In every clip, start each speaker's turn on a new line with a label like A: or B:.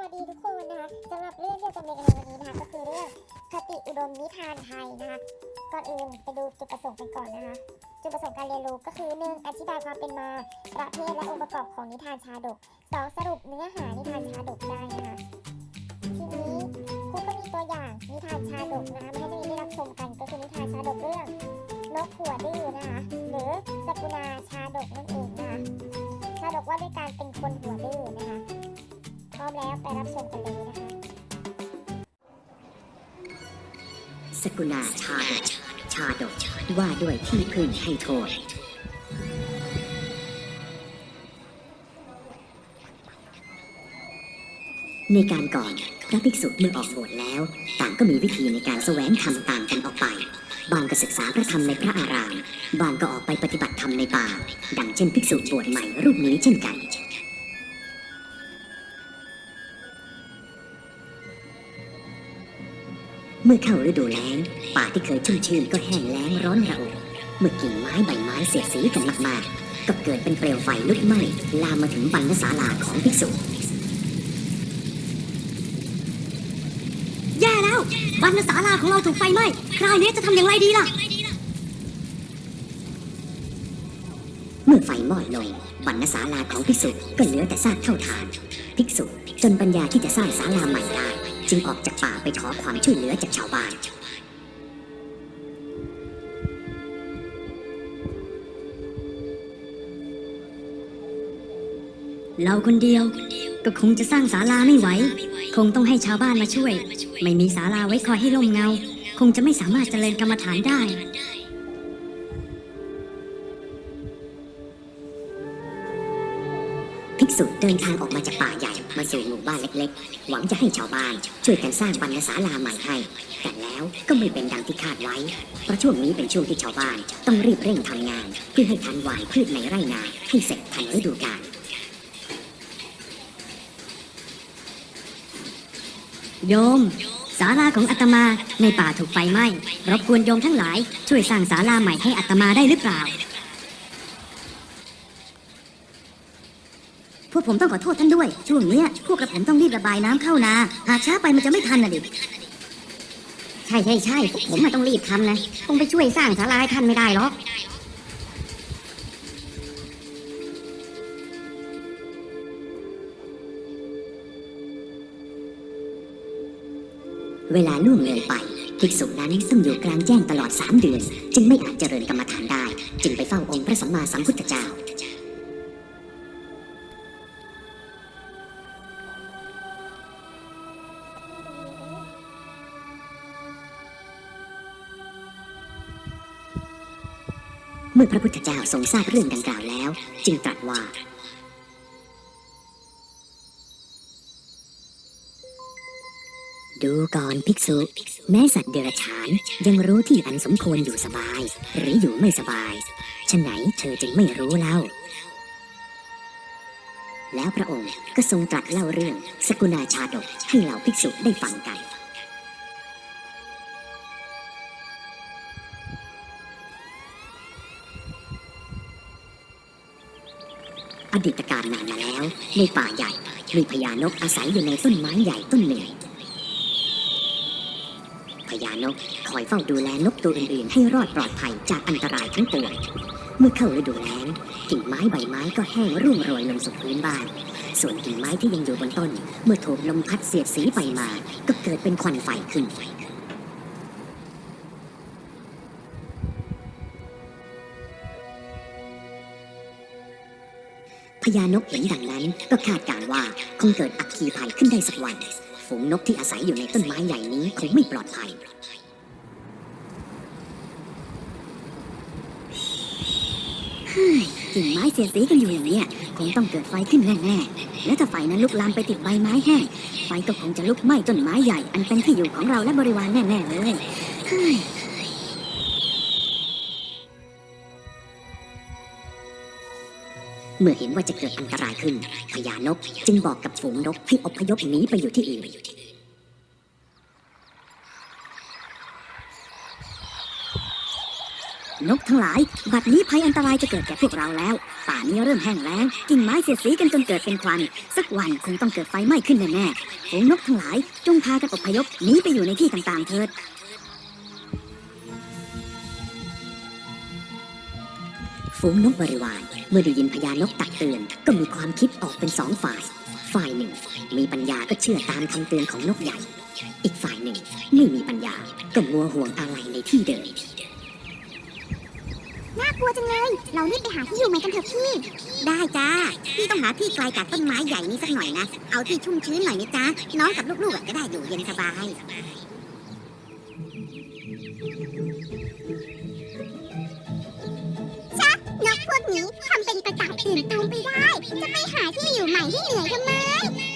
A: วัสดีทุกคนนะคะสำหรับเรื่องที่จะเรียนกันในวันนี้นะคะก็คือเรื่องคติอุดมนิทานไทยนะคะก่อนอื่นไปดูจุดประสงค์กันก่อนนะคะจุดประสงค์การเรียนรู้ก็คือหนึ่งอธิบายความเป็นมาประเภทและองค์ประกอบของนิทานชาดกสองสรุปเนื้อหานิทานชาดกได้นะคะทีนี้ครูก็มีตัวอย่างนิทานชาดกนะคะให้นักเรียนได้รับชมกันก็คือนิทานชาดกเรื่องนกหัวดื้อนะคะหรือสกุณาชาดกนั่นเองนะคะชาดกว่าด้วยการเป็นคนหัวดื้อนะคะ แล้วไปรับชมกันเลยนะคะ
B: สกุณาชาดกชาดกว่าด้วยที่พึ่งให้โทษในการก่อนพระภิกษุเมื่อออกบวชแล้ว ต่างก็มีวิธีในการแสวงธรรมต่างกันออกไป บางก็ศึกษาพระธรรมในพระอาราม บางก็ออกไปปฏิบัติธรรมในป่า ดังเช่นภิกษุบวชใหม่รูปนี้เช่นกัน มื่อเข้าฤดูแล้ง ป่าที่เคยชุ่มชื่นก็แห้งแล้งร้อนระอุเมื่อกิ่งไม้ใบไม้เสียดสีกันมากๆก็เกิดเป็นเปลวไฟลุกไหม้ลามมาถึงบรรณศาลาของภิกษุ
C: แย่แล้วบรรณศาลาของเราถูกไฟไหม้คราวนี้จะทำอย่างไรดีล่ะ
B: เมื่อไฟมอดลงบรรณศาลาของภิกษุก็เหลือแต่ซากเท่าฐาน ภิกษุจนปัญญาที่จะสร้างศาลาใหม่ได้ จึงออกจากป่าไปขอความช่วยเหลือจากชาวบ้าน
C: เราคนเดียวก็คงจะสร้างศาลาไม่ไหว คงต้องให้ชาวบ้านมาช่วย ไม่มีศาลาไว้คอยให้ร่มเงา คงจะไม่สามารถเจริญกรรมฐานได้
B: ภิกษุเดินทางออกมาจากป่า มาสู่หมู่บ้านเล็กๆ หวังจะให้ชาวบ้าน ช่วยกันสร้างบรรณศาลาใหม่ให้ แต่แล้วก็ไม่เป็นดังที่คาดไว้ เพราะช่วงนี้เป็นช่วงที่ชาวบ้านต้องรีบเร่งทำงาน เพื่อให้ทันหวานพืชในไร่นาให้เสร็จทันฤดูกาล
C: โยมศาลาของอาตมาในป่าถูกไฟไหม้รบกวนโยมทั้งหลายช่วยสร้างศาลาใหม่ให้อาตมาได้หรือเปล่า
D: พวก ผมต้องขอโทษท่านด้วย ช่วงเนี้ยพวกกระผมต้องรีบระบายน้ำเข้านา หากช้าไปมันจะไม่ทันน่ะดิ ใช่ใช่ใช่พวกผมมาต้องรีบทำนะ คงไปช่วยสร้างศาลาให้ท่านไม่ได้หรอก
B: เวลาล่วงเลยไปภิกษุนั้นต้องอยู่กลางแจ้งตลอดสามเดือน จึงไม่อาจเจริญกรรมฐานได้ จึงไปเฝ้าองค์พระสัมมาสัมพุทธเจ้า มื่อพระพุทธเจ้าทรงทราบเรื่องดังกล่าวแล้ว จึงตรัสว่าดูก่อนภิกษุ แม้สัตว์เดรัจฉานยังรู้ที่อันสมควรอยู่สบาย หรืออยู่ไม่สบายฉะไหนเธอจึงไม่รู้เล่า แล้วพระองค์ก็ทรงตรัสเล่าเรื่องสกุณาชาดกให้เหล่าภิกษุได้ฟังกัน ดีตการนานมาแล้ว ในป่าใหญ่ มีพญานกอาศัยอยู่ในต้นไม้ใหญ่ต้นหนึ่งพญานกคอยเฝ้าดูแลนกตัวอื่นๆ ให้รอดปลอดภัยจากอันตรายทั้งปวงเมื่อเข้าฤดูแล้งกิ่งไม้ใบไม้ก็แห้งร่วงโรยลงสู่พื้นบ้าน ส่วนกิ่งไม้ที่ยังอยู่บนต้น เมื่อถูกลมพัดเสียดสีไปมา ก็เกิดเป็นควันไฟขึ้น ญานกเห็นดังนั้นก็คาดการว่าคงเกิดอัคคีภัยขึ้นได้สักวัน ฝูงนกที่อาศัยอยู่ในต้นไม้ใหญ่นี้คงไม่ปลอดภัย
D: กิ่งไม้เสียดสีกันอยู่อย่างเนี้ยคงต้องเกิดไฟขึ้นแน่ๆ แล้วถ้าไฟนั้นลุกลามไปติดใบไม้แห้ง ไฟก็คงจะลุกไหม้ต้นไม้ใหญ่ อันเป็นที่อยู่ของเราและบริวารแน่ๆเลย เฮ้ย
B: เมื่อเห็นว่าจะเกิดอันตรายขึ้นพญานกจึงบอกกับฝูงนกให้อพยพหนีไปอยู่ที่อื่น
C: น
D: กทั้งหลาย บัดนี้ภัยอันตรายจะเกิดแก่พวกเราแล้ว ป่านี้เริ่มแห้งแล้งกิ่งไม้เสียดสีกันจนเกิดเป็นควัน สักวันคงต้องเกิดไฟไหม้ขึ้นแน่ๆฝูงนกทั้งหลาย จงพากันอพยพหนีไปอยู่ในที่ต่างๆเถิด
B: ฝูงนกบริวาร เมื่อได้ยินพญานกตักเตือน ก็มีความคิดออกเป็นสองฝ่าย ฝ่ายหนึ่ง มีปัญญาก็เชื่อตามคำเตือนของนกใหญ่ อีกฝ่ายหนึ่งไม่มีปัญญาก็มัวห่วงอะไรในที่เดิม
A: น่ากลัวจังเลย เรารีบไปหาที่อยู่ใหม่กันเถอะพี่
E: ได้จ้า พี่ต้องหาที่ไกลจากต้นไม้ใหญ่นี้สักหน่อยนะ เอาที่ชุ่มชื้นหน่อยนะจ๊ะน้องกับลูกๆอะจะได้อยู่เย็นสบาย
A: ประต่ายตื่นตูมไปได้ จะไปหาที่อยู่ใหม่ให้เหนื่อยทำไม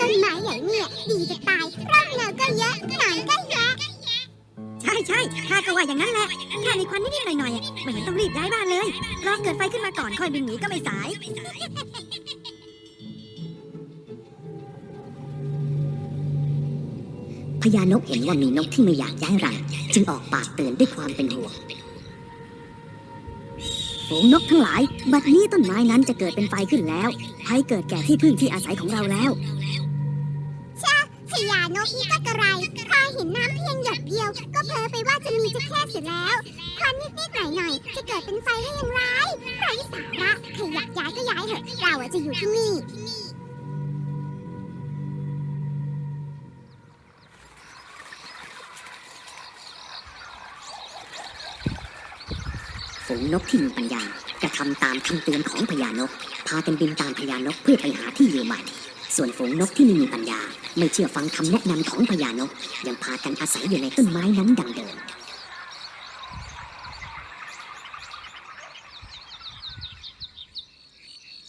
A: ต้นไม้ใหญ่เนี่ย ดีจะตายร่มเงาก็เยอะหนอนก็เยอะ
E: ใช่ใช่ข้าก็ว่าอย่างนั้นแหละแค่มีควันนิดๆหน่อยๆอะไม่เห็นต้องรีบย้ายบ้านเลย รอเกิดไฟขึ้นมาก่อนค่อยบินหนีก็ไม่สาย
B: พญานกเห็นว่ามีนกที่ไม่อยากย้ายรังจึงออกปากเตือนด้วยความเป็นห่วง
D: ฝูงนกทั้งหลาย บัดนี้ต้นไม้นั้นจะเกิดเป็นไฟขึ้นแล้วให้เกิดแก่ที่พึ่งที่อาศัยของเราแล้ว
A: พญานกอีกกระไรพอเห็นน้ำเพียงหยดเดียว ก็เพ้อไปว่าจะมีจะแค่เสร็จแล้วควันนิดๆหน่อยๆจะเกิดเป็นไฟได้อย่างไรไร้สาระใครอยากย้ายก็ย้ายเถอะเราจะอยู่ที่นี่
B: นกที่มีปัญญากระทำตามคำเตือนของพญานก พากันบินตามพญานกเพื่อไปหาที่อยู่ใหม่ ส่วนฝูงนกที่ไม่มีปัญญา ไม่เชื่อฟังคำแนะนำของพญานก ยังพากันอาศัยอยู่ในต้นไม้นั้นดังเดิม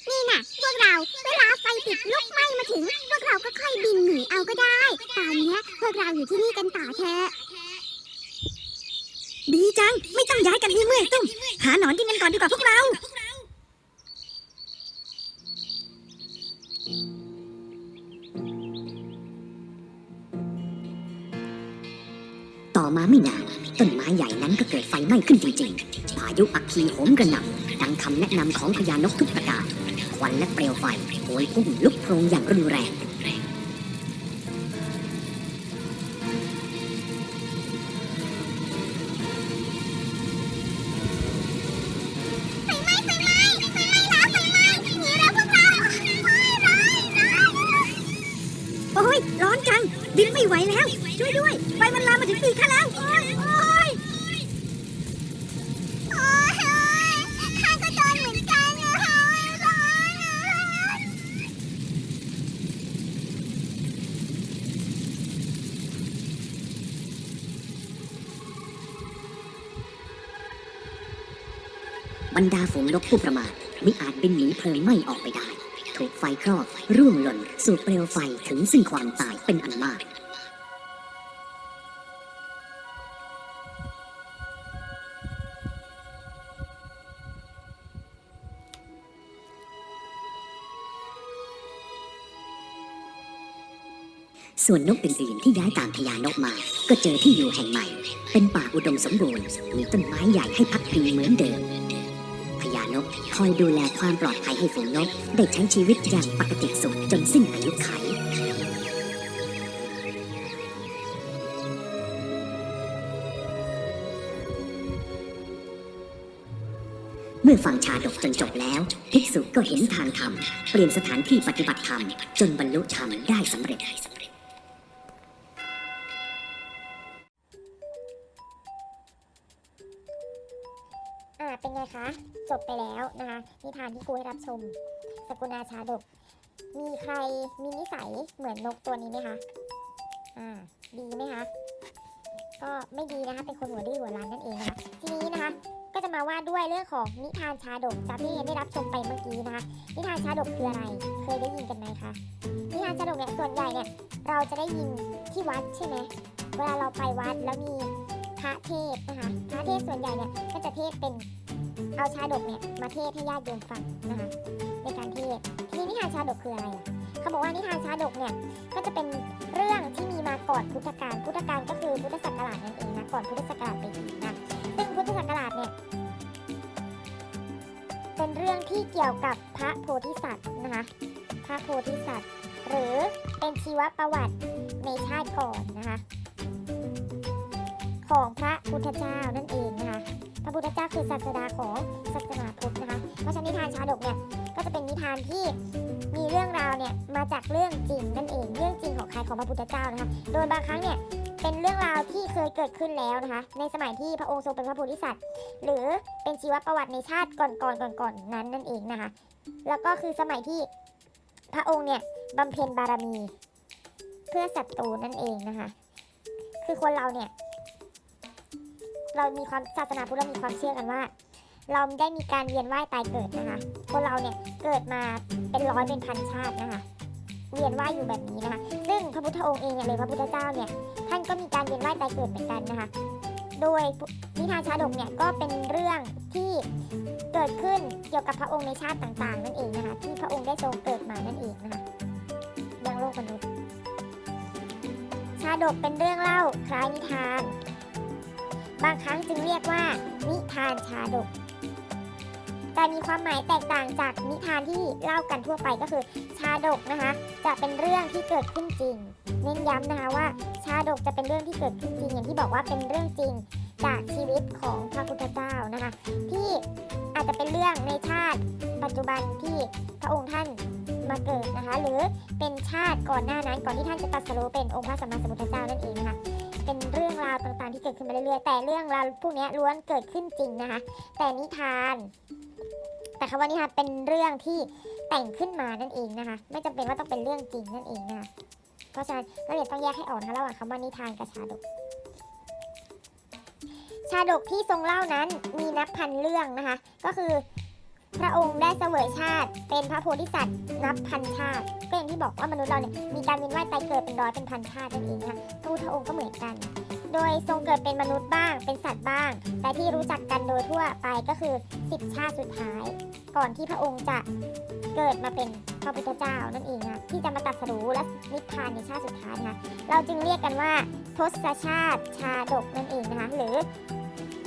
A: นี่น่ะพวกเราเวลาไฟติดลุกไหม้มาถึง พวกเราก็ค่อยบินหนีเอาก็ได้ ตอนเนี้ยพวกเราอยู่ที่นี่กันต่อเถอะ
E: ดีจัง ไม่ต้องย้ายกันที่เมื่อยตุ้ม หาหนอนกินกันก่อนดีกว่าพวกเรา
B: ต่อมาไม่นานต้นไม้ใหญ่นั้นก็เกิดไฟไหม้ขึ้นจริงๆ พายุอัคคีโหมกระหน่ำดังคำแนะนำของพญานกทุกประการควันและเปลวไฟโหยพุ่งลุกโพรงอย่างรุนแรง
E: นก
B: ผู้ประมาทมิอาจบินหนีเพลิงไหม้ออกไปได้ ถูกไฟคลอกร่วงหล่น สู่เปลวไฟถึงซึ่งความตายเป็นอันมากส่วนนกอื่นๆที่ย้ายตามพญานกมา ก็เจอที่อยู่แห่งใหม่ เป็นป่าอุดมสมบูรณ์ มีต้นไม้ใหญ่ให้พักพิงเหมือนเดิม คอยดูแลความปลอดภัยให้ฝูงนก ได้ใช้ชีวิตอย่างปกติสุขจนสิ้นอายุไขเมื่อฟังชาดกจนจบแล้ว ภิกษุก็เห็นทางธรรม เปลี่ยนสถานที่ปฏิบัติธรรม จนบรรลุธรรมได้สำเร็จ
A: จบไปแล้วนะคะนิทานที่ครูให้รับชม สกุณาชาดก มีใครมีนิสัยเหมือนนกตัวนี้ไหมคะอ่าดีไหมคะก็ไม่ดีนะคะเป็นคนหัวดื้อหัวรันนั่นเองนะคะทีนี้นะคะก็จะมาว่าด้วยเรื่องของนิทานชาดกจากที่เรียนได้รับชมไปเมื่อกี้นะคะนิทานชาดกคืออะไร เคยได้ยินกันไหมคะนิทานชาดกเนี่ยส่วนใหญ่เนี่ยเราจะได้ยินที่วัดใช่ไหมเวลาเราไปวัดแล้วมีพระเทศนะคะพระเทศส่วนใหญ่เนี่ยก็จะเทศเป็น เอาชาดกเนี่ยมาเทศให้ญาติโยมฟังนะคะในการเทศทีนี้นิทานชาดกคืออะไรอะเขาบอกว่านิทานชาดกเนี่ยก็จะเป็นเรื่องที่มีมาก่อนพุทธกาลพุทธกาลก็คือพุทธศักราชนั่นเองนะก่อนพุทธศักราชไปอีกนะซึ่งพุทธศักราชเนี่ยเป็นเรื่องที่เกี่ยวกับพระโพธิสัตว์นะคะพระโพธิสัตว์ หรือเป็นชีวประวัติในชาติก่อนนะคะของพระพุทธเจ้านั่นเองนะคะ พระพุทธเจ้าคือศาสดาของศาสนาพุทธนะคะ เพราะฉะนั้นนิทานชาดกเนี่ยก็จะเป็นนิทานที่มีเรื่องราวเนี่ยมาจากเรื่องจริงนั่นเองเรื่องจริงของใครของพระพุทธเจ้านะคะ โดยบางครั้งเนี่ยเป็นเรื่องราวที่เคยเกิดขึ้นแล้วนะคะ ในสมัยที่พระองค์ทรงเป็นพระโพธิสัตว์ หรือเป็นชีวประวัติในชาติก่อนๆก่อนๆนั้นนั่นเองนะคะ แล้วก็คือสมัยที่พระองค์เนี่ยบำเพ็ญบารมี เพื่อศัตรูนั่นเองนะคะ คือคนเราเนี่ย เรามีความศาสนาพุทธเรามีความเชื่อกันว่า เราได้มีการเวียนว่ายตายเกิดนะคะคนเราเนี่ยเกิดมาเป็นร้อยเป็นพันชาตินะคะเวียนว่ายอยู่แบบนี้นะคะซึ่งพระพุทธองค์เองเนี่ยหรือพระพุทธเจ้าเนี่ยท่านก็มีการเวียนว่ายตายเกิดเหมือนกันนะคะโดยนิทานชาดกเนี่ยก็เป็นเรื่องที่เกิดขึ้นเกี่ยวกับพระองค์ในชาติต่างๆ นั่นเองนะคะที่พระองค์ได้ทรงเกิดมานั่นเองนะคะยังโลกมนุษย์ชาดกเป็นเรื่องเล่าคล้ายนิทาน บางครั้งจึงเรียกว่า นิทานชาดก แต่มีความหมายแตกต่างจากนิทานที่เล่ากันทั่วไปก็คือ ชาดกนะคะ จะเป็นเรื่องที่เกิดขึ้นจริง เน้นย้ำนะคะว่า ชาดกจะเป็นเรื่องที่เกิดขึ้นจริง อย่างที่บอกว่าเป็นเรื่องจริงจากชีวิตของพระพุทธเจ้านะคะ ที่อาจจะเป็นเรื่องในชาติปัจจุบันที่พระองค์ท่านมาเกิดนะคะ หรือเป็นชาติก่อนหน้านั้นก่อนที่ท่านจะตรัสรู้เป็นองค์พระสัมมาสัมพุทธเจ้านั่นเองนะคะ เป็นเรื่องราวต่างๆที่เกิดขึ้นมาเรื่อยๆ แต่เรื่องราวพวกนี้ล้วนเกิดขึ้นจริงนะคะ แต่นิทาน แต่คำว่านิทานเป็นเรื่องที่แต่งขึ้นมานั่นเองนะคะ ไม่จำเป็นว่าต้องเป็นเรื่องจริงนั่นเองนะคะเพราะฉะนั้นเราเรียนต้องแยกให้ออกนะคะระหว่างคำว่านิทานกับชาดก ชาดกที่ทรงเล่านั้นมีนับพันเรื่องนะคะ ก็คือ พระองค์ได้เสวยชาติ เป็นพระโพธิสัตว์นับพันชาติก็อย่างที่บอกว่ามนุษย์เราเนี่ยมีการเวียนว่ายตายเกิดเป็นร้อยเป็นพันชาตินั่นเองนะคะพระพุทธองค์ก็เหมือนกัน โดยทรงเกิดเป็นมนุษย์บ้าง เป็นสัตว์บ้าง แต่ที่รู้จักกันโดยทั่วไปก็คือ10ชาติสุดท้าย ก่อนที่พระองค์จะเกิดมาเป็นพระพุทธเจ้านั่นเองนะที่จะมาตรัสรู้และนิพพานในชาติสุดท้ายนะคะเราจึงเรียกกันว่าทศชาติชาดกนั่นเองนะคะหรือ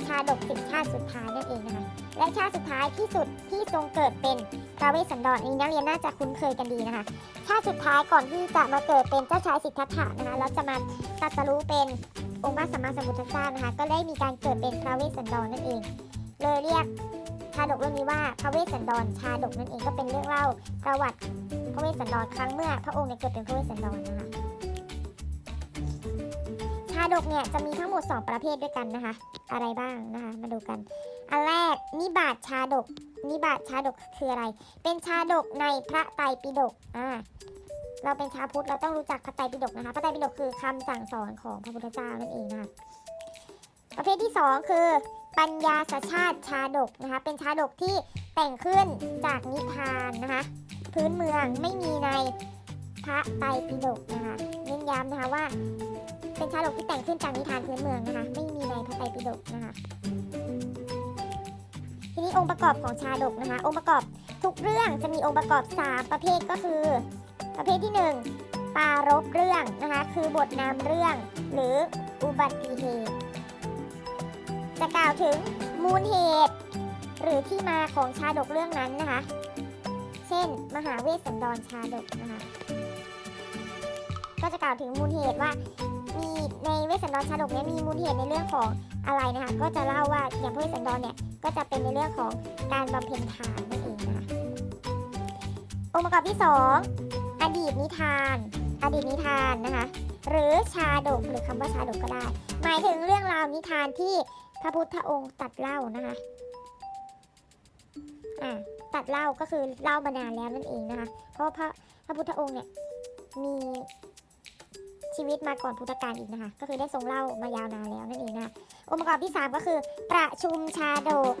A: ชาดกสิบชาติสุดท้ายนั่นเองนะคะ และชาติสุดท้ายที่สุดที่ทรงเกิดเป็นพระเวสสันดรนนี้นักเรียนน่าจะคุ้นเคยกันดีนะคะ ชาติสุดท้ายก่อนที่จะมาเกิดเป็นเจ้าชายสิทธัตถะนะคะแล้วจะมาตรัสรู้เป็นองค์พระสัมมาสัมพุทธเจ้านะคะ ก็ได้มีการเกิดเป็นพระเวสสันดรนั่นเอง เลยเรียกชาดกเรื่องนี้ว่าพระเวสสันดรชาดกนั่นเองก็เป็นเรื่องเล่าประวัติพระเวสสันดรครั้งเมื่อ พระองค์เกิดเป็นพระเวสสันดรนะคะาดกเนี่ยจะมีทั้งหมด 2 ประเภทด้วยกันนะคะ อะไรบ้างนะคะมาดูกัน อันแรกนิบาตชาดกนิบาตชาดกคืออะไร เป็นชาดกในพระไตรปิฎกอ่าเราเป็นชาวพุทธเราต้องรู้จักพระไตรปิฎกนะคะ พระไตรปิฎกคือคำสั่งสอนของพระพุทธเจ้านั่นเองนะคะประเภทที่ 2 คือ ปัญญาสชาติชาดกนะคะ เป็นชาดกที่แต่งขึ้นจากนิทานนะคะ พื้นเมืองไม่มีในพระไตรปิฎกนะคะเน้นย้ำนะคะว่า เป็นชาดกที่แต่งขึ้นจากนิทานพื้นเมืองนะคะ ไม่มีในพระไตรปิฎกนะคะ ทีนี้องค์ประกอบของชาดกนะคะ องค์ประกอบทุกเรื่องจะมีองค์ประกอบ 3 ประเภทก็คือ ประเภทที่ 1 ปารบเรื่องนะคะ คือบทนำเรื่อง หรืออุบัติเหตุ จะกล่าวถึงมูลเหตุ หรือที่มาของชาดกเรื่องนั้นนะคะ เช่น มหาเวสสันดรชาดกนะคะ ก็จะกล่าวถึงมูลเหตุว่า มีในเวสสันดรชาดกเนี่ยมีมูลเหตุในเรื่องของอะไรนะคะก็จะเล่าว่าอย่างพระเวสสันดรเนี่ยก็จะเป็นในเรื่องของการบำเพ็ญทานนั่นเองนะองค์ประกอบที่ 2 อดีตนิทาน อดีตนิทานนะคะหรือชาดกหรือคำว่าชาดกก็ได้ หมายถึงเรื่องราวนิทานที่พระพุทธองค์ตัดเล่านะคะอ่าตัดเล่าก็คือเล่ามานานแล้วนั่นเองนะคะเพราะพระพระพุทธองค์เนี่ยมี ชีวิตมาก่อนพุทธกาลอีกนะคะ ก็คือได้ทรงเล่ามายาวนานแล้วนั่นเองนะคะองค์ประกอบที่ 3 ก็คือประชุมชาดก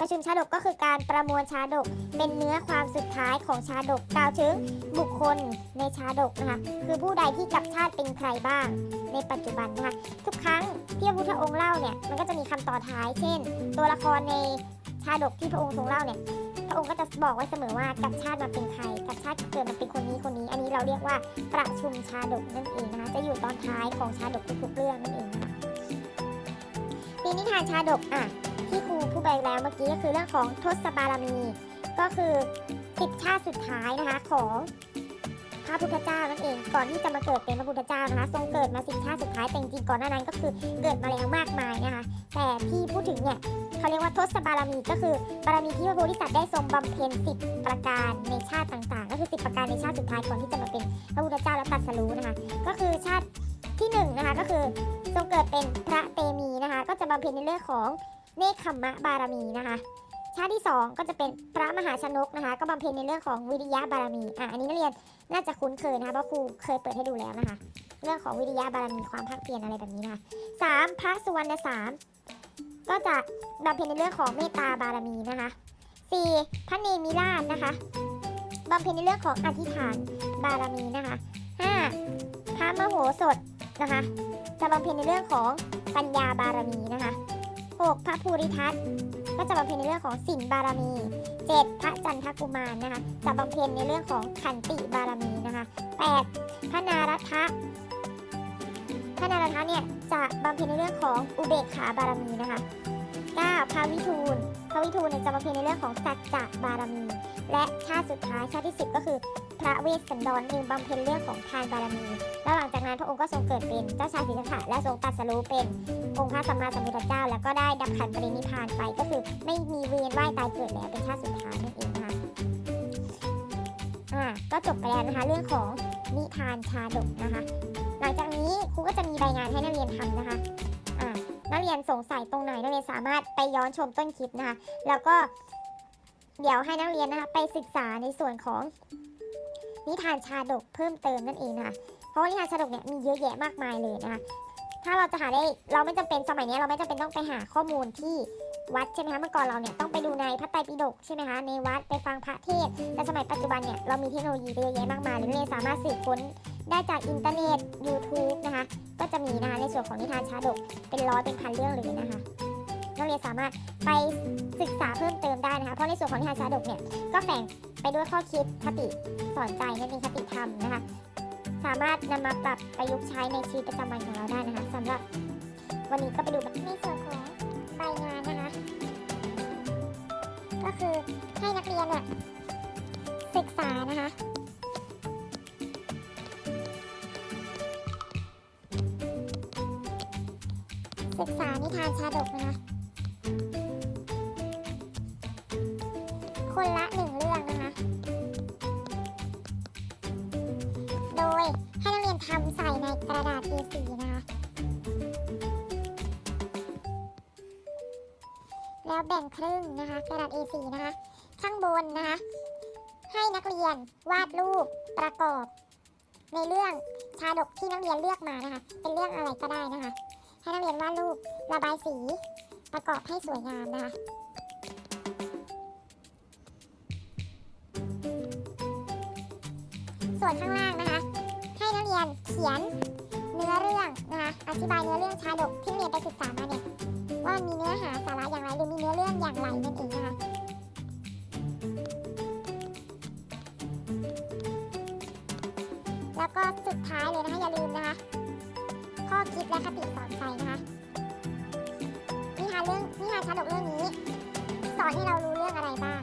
A: ประชุมชาดกก็คือการประมวลชาดกเป็นเนื้อความสุดท้ายของชาดกกล่าวถึงบุคคลในชาดกนะคะคือผู้ใดที่กับชาติเป็นใครบ้างในปัจจุบันนะคะทุกครั้งที่พระพุทธองค์เล่าเนี่ยมันก็จะมีคำต่อท้าย เช่น ตัวละครในชาดกที่พระองค์ทรงเล่าเนี่ย ระองค์ก็จะบอกไว้เสมอว่ากับชาติมาเป็นใครกับชาติเกิดมาเป็นคนนี้คนนี้ อันนี้เราเรียกว่าประชุมชาดกนั่นเองนะคะ จะอยู่ตอนท้ายของชาดกทุกๆเรื่องนั่นเองนะคะมีนิทานชาดกอะที่ครูพูดไปแล้วเมื่อกี้ก็คือเรื่องของทศบารมี ก็คือสิบชาติสุดท้ายนะคะของพระพุทธเจ้านั่นเองก่อนที่จะมาเกิดเป็นพระพุทธเจ้านะคะ ทรงเกิดมาสิบชาติสุดท้ายแต่จริงๆก่อนหน้านั้นก็คือเกิดมาแล้วมากมายนะคะ แต่ที่พูดถึงเนี่ย เขาเรียกว่าทศบารมีก็คือบารมีที่พระโพธิสัตว์ได้ทรงบำเพ็ญสิบประการในชาติต่างๆ ก็คือสิบประการในชาติสุดท้ายก่อนที่จะมาเป็นพระพุทธเจ้าและตรัสรู้นะคะ ก็คือชาติที่หนึ่งนะคะก็คือทรงเกิดเป็นพระเตมีนะคะ ก็จะบำเพ็ญในเรื่องของเนคขมมะบารมีนะคะ ชาติที่ 2 ก็จะเป็นพระมหาชนกนะคะ ก็บำเพ็ญในเรื่องของวิริยะบารมีอะอันนี้นักเรียนน่าจะคุ้นเคยนะคะเพราะครูเคยเปิดให้ดูแล้วนะคะ เรื่องของวิริยะบารมีความภาคเพียรอะไรแบบนี้นะคะสามพระสุวรรณสาม ก็จะบำเพ็ญในเรื่องของเมตตาบารมีนะคะสี่พระเนมิราชนะคะบำเพ็ญในเรื่องของอธิษฐานบารมีนะคะห้าพระมโหสถนะคะ จะบำเพ็ญในเรื่องของปัญญาบารมีนะคะหกพระภูริทัตก็จะบำเพ็ญในเรื่องของสินบารมี 7. พระจันทกุมารนะคะ จะบำเพ็ญในเรื่องของขันติบารมีนะคะ 8. พระนารัตะ พระนารัตะเนี่ยจะบำเพ็ญในเรื่องของอุเบกขาบารมีนะคะ 9. พระวิทูลพระวิทูลเนี่ยจะบำเพ็ญในเรื่องของสัจจะบารมี และชาติสุดท้ายชาติที่ 10 ก็คือ พระเวสสันดรหนึ่งบำเพ็ญเรื่องของทานบารมี แล้วหลังจากนั้นพระองค์ก็ทรงเกิดเป็นเจ้าชายสิทธัตถะและทรงตรัสรู้เป็นองค์พระสัมมาสัมพุทธเจ้า แล้วก็ได้ดับขันปรินิพานไปก็คือไม่มีเวียนว่ายตายเกิดแล้วเป็นชาติสุดท้ายนั่นเองนะคะอ่าก็จบไปแล้วนะคะเรื่องของนิทานชาดกนะคะ หลังจากนี้ครูก็จะมี ใบงานให้นักเรียนทำนะคะนักเรียนสงสัยตรงไหนนักเรียนสามารถไปย้อนชมต้นคลิปนะคะ แล้วก็เดี๋ยวให้นักเรียนนะคะไปศึกษาในส่วนของนิทานชาดกเพิ่มเติมนั่นเองนะคะเพราะว่านิทานชาดกเนี่ยมีเยอะแยะมากมายเลยนะคะ ถ้าเราจะหาได้เราไม่จำเป็นสมัยนี้เราไม่จำเป็นต้องไปหาข้อมูลที่วัดใช่ไหมคะเมื่อก่อนเราเนี่ยต้องไปดูในพระไตรปิฎกใช่ไหมคะในวัดไปฟังพระเทศแต่สมัยปัจจุบันเนี่ยเรามีเทคโนโลยีเยอะแยะมากมายเลยนักเรียนสามารถสืบค้น ได้จากอินเทอร์เน็ต YouTube นะคะ ก็จะมีนะคะในส่วนของนิทานชาดกเป็นร้อยเป็นพันเรื่องเลยนะคะนักเรียนสามารถไปศึกษาเพิ่มเติมได้นะคะเพราะในส่วนของนิทานชาดกเนี่ยก็แฝงไปด้วยข้อคิดคติสอนใจนั่นเองคติธรรมนะคะสามารถนำมาปรับประยุกต์ใช้ในชีวิตประจำวันของเราได้นะคะสำหรับวันนี้ก็ไปดูในส่วนของใบงานนะคะ ก็คือให้นักเรียนเนี่ยศึกษานะคะ ทานชาดกนะคะ คนละหนึ่งเรื่องนะคะ โดยให้นักเรียนทำใส่ในกระดาษ A4 นะคะ แล้วแบ่งครึ่งนะคะ กระดาษ A4 นะคะ ข้างบนนะคะ ให้นักเรียนวาดรูปประกอบ ในเรื่องชาดกที่นักเรียนเลือกมานะคะ เป็นเรื่องอะไรก็ได้นะคะ ให้นักเรียนวาดรูประบายสีประกอบให้สวยงามนะคะส่วนข้างล่างนะคะ ให้นักเรียนเขียนเนื้อเรื่องนะคะอธิบายเนื้อเรื่องชาดกที่เรียนไปศึกษามาเนี่ยว่ามีเนื้อหาสาระอย่างไรหรือมีเนื้อเรื่องอย่างไรนั่นเองนะคะแล้วก็สุดท้ายเลยนะคะอย่าลืมนะคะ คิดและคติสอนใจนะคะนิทานเรื่องนิทานชาดกเรื่องนี้ สอนให้เรารู้เรื่องอะไรบ้าง